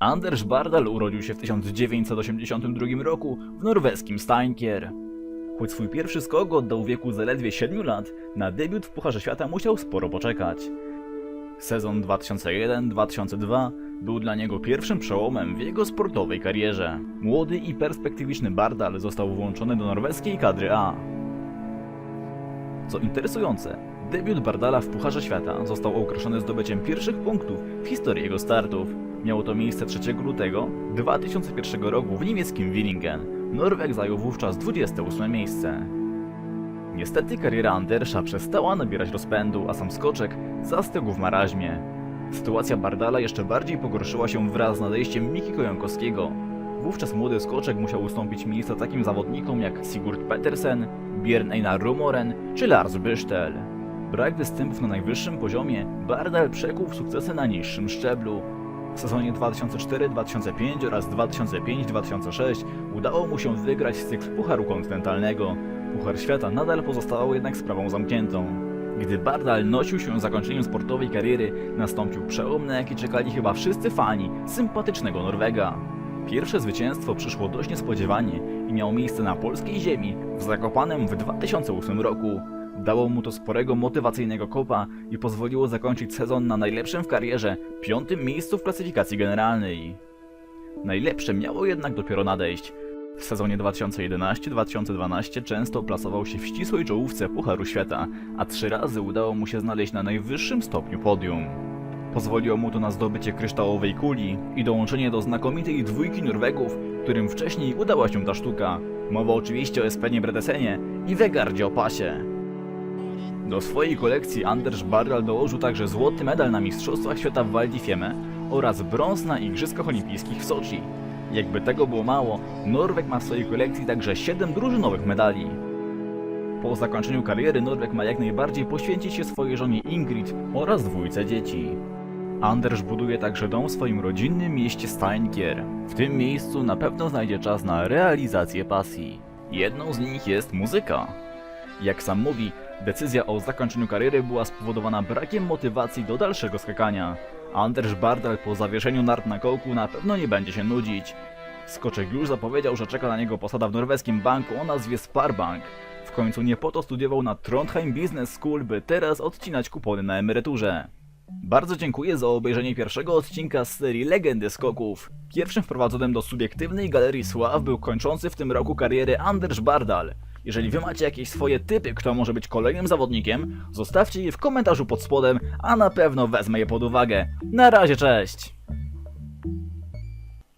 Anders Bardal urodził się w 1982 roku w norweskim Steinkjer. Choć swój pierwszy skok oddał w wieku zaledwie 7 lat, na debiut w Pucharze Świata musiał sporo poczekać. Sezon 2001-2002 był dla niego pierwszym przełomem w jego sportowej karierze. Młody i perspektywiczny Bardal został włączony do norweskiej kadry A. Co interesujące, debiut Bardala w Pucharze Świata został określony zdobyciem pierwszych punktów w historii jego startów. Miało to miejsce 3 lutego 2001 roku w niemieckim Willingen. Norweg zajął wówczas 28 miejsce. Niestety kariera Andersa przestała nabierać rozpędu, a sam skoczek zastygł w maraźmie. Sytuacja Bardala jeszcze bardziej pogorszyła się wraz z nadejściem Miki Kojankowskiego. Wówczas młody skoczek musiał ustąpić miejsca takim zawodnikom jak Sigurd Petersen, Björn Einar Rumoren czy Lars Büstel. Brak występów na najwyższym poziomie Bardal przekuł w sukcesy na niższym szczeblu. W sezonie 2004-2005 oraz 2005-2006 udało mu się wygrać cykl Pucharu Kontynentalnego. Puchar Świata nadal pozostawał jednak sprawą zamkniętą. Gdy Bardal nosił się zakończeniem sportowej kariery, nastąpił przełom, na jaki czekali chyba wszyscy fani sympatycznego Norwega. Pierwsze zwycięstwo przyszło dość niespodziewanie i miało miejsce na polskiej ziemi w Zakopanem w 2008 roku. Dało mu to sporego motywacyjnego kopa i pozwoliło zakończyć sezon na najlepszym w karierze piątym miejscu w klasyfikacji generalnej. Najlepsze miało jednak dopiero nadejść. W sezonie 2011-2012 często plasował się w ścisłej czołówce Pucharu Świata, a trzy razy udało mu się znaleźć na najwyższym stopniu podium. Pozwoliło mu to na zdobycie kryształowej kuli i dołączenie do znakomitej dwójki Norwegów, którym wcześniej udała się ta sztuka. Mowa oczywiście o Espenie Bredesenie i Wegardzie Opasie. Do swojej kolekcji Anders Bardal dołożył także złoty medal na Mistrzostwach Świata w Val di Fiemme oraz brąz na Igrzyskach Olimpijskich w Soczi. Jakby tego było mało, Norweg ma w swojej kolekcji także 7 drużynowych medali. Po zakończeniu kariery Norweg ma jak najbardziej poświęcić się swojej żonie Ingrid oraz dwójce dzieci. Anders buduje także dom w swoim rodzinnym mieście Steinkjer. W tym miejscu na pewno znajdzie czas na realizację pasji. Jedną z nich jest muzyka. Jak sam mówi, decyzja o zakończeniu kariery była spowodowana brakiem motywacji do dalszego skakania. Anders Bardal po zawieszeniu nart na kołku na pewno nie będzie się nudzić. Skoczek już zapowiedział, że czeka na niego posada w norweskim banku o nazwie Sparbank. W końcu nie po to studiował na Trondheim Business School, by teraz odcinać kupony na emeryturze. Bardzo dziękuję za obejrzenie pierwszego odcinka z serii Legendy Skoków. Pierwszym wprowadzonym do subiektywnej galerii sław był kończący w tym roku karierę Anders Bardal. Jeżeli wy macie jakieś swoje typy, kto może być kolejnym zawodnikiem, zostawcie je w komentarzu pod spodem, a na pewno wezmę je pod uwagę. Na razie, cześć!